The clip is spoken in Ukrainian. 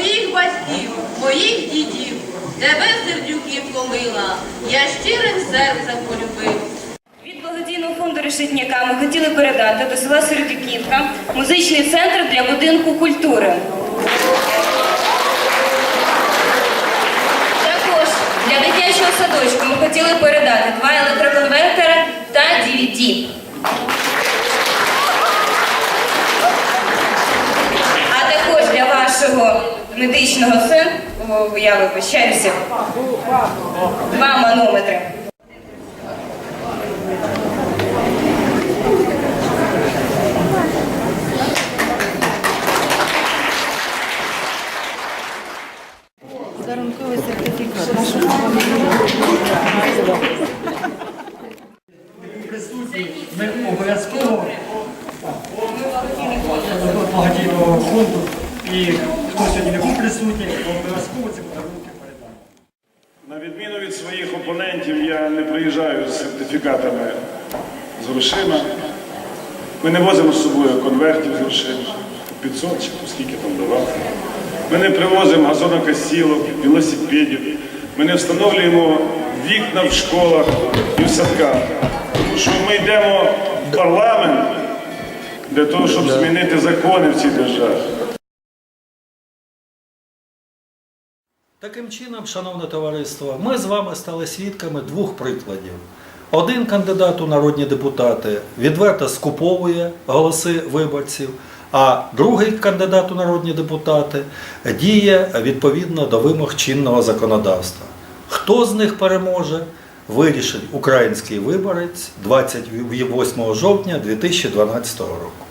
моїх батьків, моїх дідів, тебе сердюків помила, я щирим серцем полюбив. Від благодійного фонду Решетняка ми хотіли передати до села Сердюківка музичний центр для будинку культури. Також для дитячого садочку ми хотіли передати два електроконвертера та DVD. А також для вашого медичного сину, я вибачаюся, два манометри. Дарунковий сертифікат. присутні, ми обов'язково до фонду і хто сьогодні не був присутній, обов'язково ці подарунки передамо. На відміну від своїх опонентів, я не приїжджаю з сертифікатами з грошима. Ми не возимо з собою конвертів з грошима, 500 чи скільки там давати. Ми не привозимо газонокосілок, велосипедів. Ми не встановлюємо вікна в школах і в садках. Тому що ми йдемо в парламент для того, щоб змінити закони в цій державі. Таким чином, шановне товариство, ми з вами стали свідками двох прикладів. Один кандидат у народні депутати відверто скуповує голоси виборців, а другий кандидат у народні депутати діє відповідно до вимог чинного законодавства. Хто з них переможе, вирішить український виборець 28 жовтня 2012 року.